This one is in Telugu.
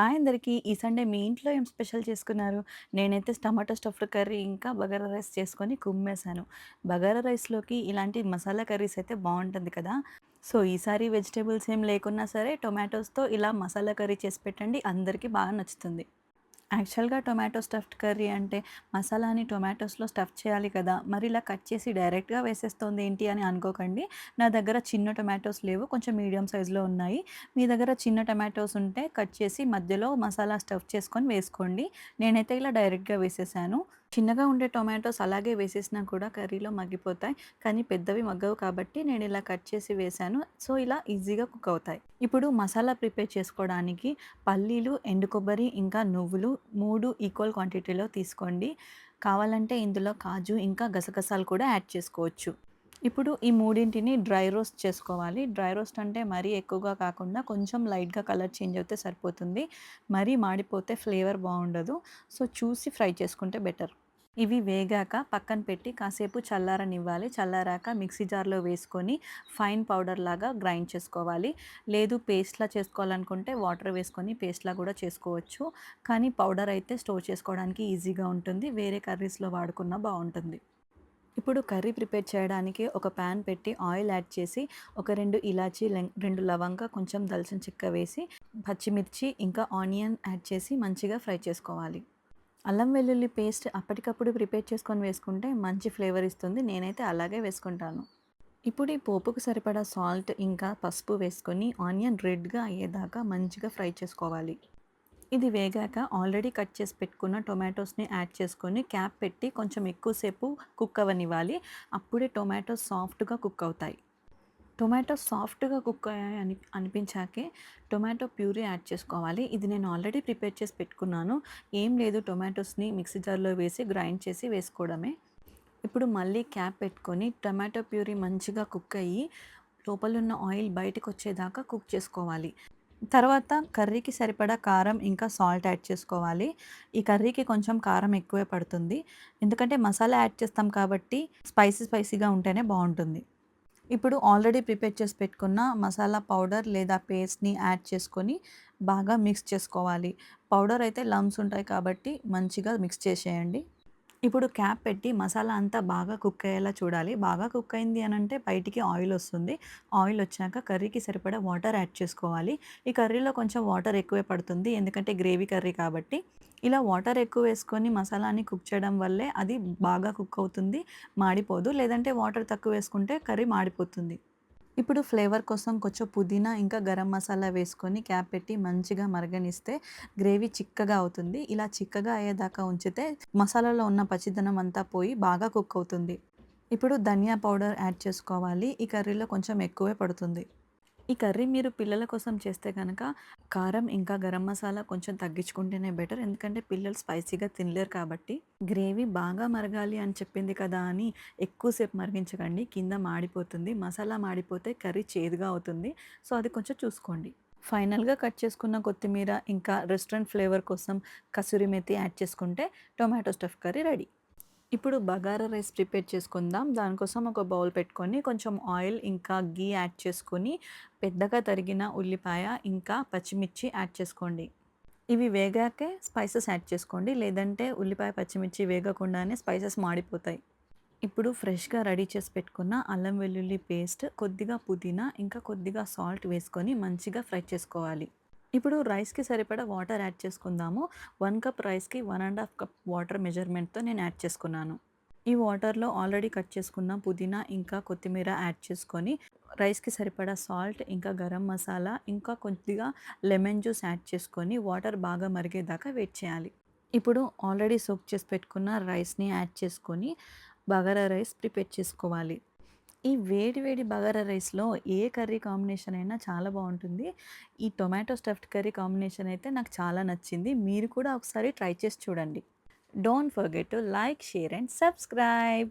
హాయ్ అందరికీ! ఈ సండే మీ ఇంట్లో ఏం స్పెషల్ చేసుకున్నారు? నేనైతే టమాటో స్టఫ్డ్ కర్రీ ఇంకా బగారా రైస్ చేసుకొని కుమ్మేశాను. బగారా రైస్‌లోకి ఇలాంటి మసాలా కర్రీస్ అయితే బాగుంటుంది కదా! సో, ఈసారి వెజిటేబుల్స్ ఏం లేకున్నా సరే టొమాటోస్‌తో ఇలా మసాలా కర్రీ చేసి పెట్టండి. అందరికీ బాగా నచ్చుతుంది. యాక్చువల్‌గా టొమాటో స్టఫ్డ్ కర్రీ అంటే మసాలాని టొమాటోస్‌లో స్టఫ్ చేయాలి కదా! మరి ఇలా కట్ చేసి డైరెక్ట్‌గా వేసేస్తుంది ఏంటి అని అనుకోకండి. నా దగ్గర చిన్న టొమాటోస్ లేవు. కొంచెం మీడియం సైజులో ఉన్నాయి. మీ దగ్గర చిన్న టొమాటోస్ ఉంటే కట్ చేసి మధ్యలో మసాలా స్టఫ్ చేసుకొని వేసుకోండి. నేనైతే ఇలా డైరెక్ట్‌గా వేసేసాను. చిన్నగా ఉండే టొమాటోస్ అలాగే వేసేసినా కూడా కర్రీలో మగ్గిపోతాయి. కానీ పెద్దవి మగ్గవు కాబట్టి నేను ఇలా కట్ చేసి వేశాను. సో, ఇలా ఈజీగా కుక్ అవుతాయి. ఇప్పుడు మసాలా ప్రిపేర్ చేసుకోవడానికి పల్లీలు, ఎండు కొబ్బరి, ఇంకా నువ్వులు మూడు ఈక్వల్ క్వాంటిటీలో తీసుకోండి. కావాలంటే ఇందులో కాజు, ఇంకా గసగసాలు కూడా యాడ్ చేసుకోవచ్చు. ఇప్పుడు ఈ మూడింటిని డ్రై రోస్ట్ చేసుకోవాలి. డ్రై రోస్ట్ అంటే మరీ ఎక్కువగా కాకుండా కొంచెం లైట్‌గా కలర్ చేంజ్ అవుతే సరిపోతుంది. మరీ మాడిపోతే ఫ్లేవర్ బాగుండదు సో, చూసి ఫ్రై చేసుకుంటే బెటర్. ఇవి వేగాక పక్కన పెట్టి కాసేపు చల్లారనివ్వాలి. చల్లారాక మిక్సీ జార్‌లో వేసుకొని ఫైన్ పౌడర్ లాగా గ్రైండ్ చేసుకోవాలి. లేదు పేస్ట్‌లా చేసుకోవాలనుకుంటే వాటర్ వేసుకొని పేస్ట్‌లా కూడా చేసుకోవచ్చు. కానీ పౌడర్ అయితే స్టోర్ చేసుకోవడానికి ఈజీగా ఉంటుంది. వేరే కర్రీస్‌లో వాడుకున్నా బాగుంటుంది ఇప్పుడు కర్రీ ప్రిపేర్ చేయడానికి ఒక పాన్ పెట్టి ఆయిల్ యాడ్ చేసి ఒక రెండు ఇలాచీ, లెం 2 లవంగా, కొంచెం దల్చిన చెక్క వేసి పచ్చిమిర్చి, ఇంకా ఆనియన్ యాడ్ చేసి మంచిగా ఫ్రై చేసుకోవాలి. అల్లం వెల్లుల్లి పేస్ట్ అప్పటికప్పుడు ప్రిపేర్ చేసుకొని వేసుకుంటే మంచి ఫ్లేవర్ ఇస్తుంది. నేనైతే అలాగే వేసుకుంటాను. ఇప్పుడు ఈ పోపుకు సరిపడా సాల్ట్, ఇంకా పసుపు వేసుకొని ఆనియన్ రెడ్‌గా అయ్యేదాకా మంచిగా ఫ్రై చేసుకోవాలి. ఇది వేగాక ఆల్రెడీ కట్ చేసి పెట్టుకున్న టొమాటోస్‌ని యాడ్ చేసుకొని క్యాప్ పెట్టి కొంచెం ఎక్కువసేపు కుక్ అవ్వనివ్వాలి. అప్పుడే టొమాటోస్ సాఫ్ట్‌గా కుక్ అవుతాయి. టొమాటో సాఫ్ట్‌గా కుక్ అయ్యాయి అని అనిపించాకే టొమాటో ప్యూరీ యాడ్ చేసుకోవాలి. ఇది నేను ఆల్రెడీ ప్రిపేర్ చేసి పెట్టుకున్నాను. ఏం లేదు టొమాటోస్‌ని మిక్సీ జార్‌లో వేసి గ్రైండ్ చేసి వేసుకోవడమే. ఇప్పుడు మళ్ళీ క్యాప్ పెట్టుకొని టొమాటో ప్యూరీ మంచిగా కుక్ అయ్యి లోపలున్న ఆయిల్ బయటకొచ్చేదాకా కుక్ చేసుకోవాలి. తర్వాత కర్రీకి సరిపడా కారం, ఇంకా సాల్ట్ యాడ్ చేసుకోవాలి. ఈ కర్రీకి కొంచెం కారం ఎక్కువే పడుతుంది. ఎందుకంటే మసాలా యాడ్ చేస్తాం కాబట్టి స్పైసీ స్పైసీగా ఉంటేనే బాగుంటుంది ఇప్పుడు ఆల్రెడీ ప్రిపేర్ చేసి పెట్టుకున్న మసాలా పౌడర్ లేదా పేస్ట్‌ని యాడ్ చేసుకొని బాగా మిక్స్ చేసుకోవాలి. పౌడర్ అయితే లమ్స్ ఉంటాయి కాబట్టి మంచిగా మిక్స్ చేసేయండి. ఇప్పుడు క్యాప్ పెట్టి మసాలా అంతా బాగా కుక్ అయ్యేలా చూడాలి. బాగా కుక్ అయింది అని అంటే బయటికి ఆయిల్ వస్తుంది. ఆయిల్ వచ్చాక కర్రీకి సరిపడా వాటర్ యాడ్ చేసుకోవాలి. ఈ కర్రీలో కొంచెం వాటర్ ఎక్కువే పడుతుంది. ఎందుకంటే గ్రేవీ కర్రీ కాబట్టి. ఇలా వాటర్ ఎక్కువ వేసుకొని మసాలాని కుక్ చేయడం వల్లే అది బాగా కుక్ అవుతుంది. మాడిపోదు. లేదంటే వాటర్ తక్కువ వేసుకుంటే కర్రీ మాడిపోతుంది. ఇప్పుడు ఫ్లేవర్ కోసం కొంచెం పుదీనా, ఇంకా గరం మసాలా వేసుకొని క్యాప్ పెట్టి మంచిగా మరగనిస్తే గ్రేవీ చిక్కగా అవుతుంది. ఇలా చిక్కగా అయ్యేదాకా ఉంచితే మసాలాలో ఉన్న పచ్చిదనం అంతా పోయి బాగా కుక్ అవుతుంది. ఇప్పుడు ధనియా పౌడర్ యాడ్ చేసుకోవాలి. ఈ కర్రీలో కొంచెం ఎక్కువే పడుతుంది. ఈ కర్రీ మీరు పిల్లల కోసం చేస్తే కనుక కారం, ఇంకా గరం మసాలా కొంచెం తగ్గించుకుంటేనే బెటర్. ఎందుకంటే పిల్లలు స్పైసీగా తినలేరు కాబట్టి. గ్రేవీ బాగా మరగాలి అని చెప్పింది కదా అని ఎక్కువసేపు మరిగించకండి. కింద మాడిపోతుంది. మసాలా మాడిపోతే కర్రీ చేదుగా అవుతుంది. సో, అది కొంచెం చూసుకోండి. ఫైనల్‌గా కట్ చేసుకున్న కొత్తిమీర, ఇంకా రెస్టారెంట్ ఫ్లేవర్ కోసం కసూరి మెతి యాడ్ చేసుకుంటే టొమాటో స్టఫ్ కర్రీ రెడీ. ఇప్పుడు బగారా రైస్ ప్రిపేర్ చేసుకుందాం. దానికోసం ఒక బౌల్ పెట్టుకొని కొంచెం ఆయిల్, ఇంకా ఘీ యాడ్ చేసుకొని పెద్దగా తరిగిన ఉల్లిపాయ, ఇంకా పచ్చిమిర్చి యాడ్ చేసుకోండి. ఇవి వేగాకే స్పైసెస్ యాడ్ చేసుకోండి. లేదంటే ఉల్లిపాయ, పచ్చిమిర్చి వేగకుండానే స్పైసెస్ మాడిపోతాయి. ఇప్పుడు ఫ్రెష్‌గా రెడీ చేసి పెట్టుకున్న అల్లం వెల్లుల్లి పేస్ట్, కొద్దిగా పుదీనా, ఇంకా కొద్దిగా సాల్ట్ వేసుకొని మంచిగా ఫ్రై చేసుకోవాలి. ఇప్పుడు రైస్‌కి సరిపడా వాటర్ యాడ్ చేసుకుందాము. వన్ కప్ రైస్‌కి one and half cup water మెజర్‌మెంట్‌తో నేను యాడ్ చేసుకున్నాను. ఈ వాటర్‌లో ఆల్రెడీ కట్ చేసుకున్న పుదీనా, ఇంకా కొత్తిమీర యాడ్ చేసుకొని రైస్‌కి సరిపడా సాల్ట్, ఇంకా గరం మసాలా, ఇంకా కొద్దిగా లెమన్ జ్యూస్ యాడ్ చేసుకొని వాటర్ బాగా మరిగేదాకా వెయిట్ చేయాలి. ఇప్పుడు ఆల్రెడీ సోక్ చేసి పెట్టుకున్న రైస్‌ని యాడ్ చేసుకొని బగారా రైస్ ప్రిపేర్ చేసుకోవాలి. ఈ వేడి వేడి బగారా రైస్‌లో ఏ కర్రీ కాంబినేషన్ అయినా చాలా బాగుంటుంది ఈ టొమాటో స్టఫ్డ్ కర్రీ కాంబినేషన్ అయితే నాకు చాలా నచ్చింది. మీరు కూడా ఒకసారి ట్రై చేసి చూడండి. Don't forget to like, share and subscribe.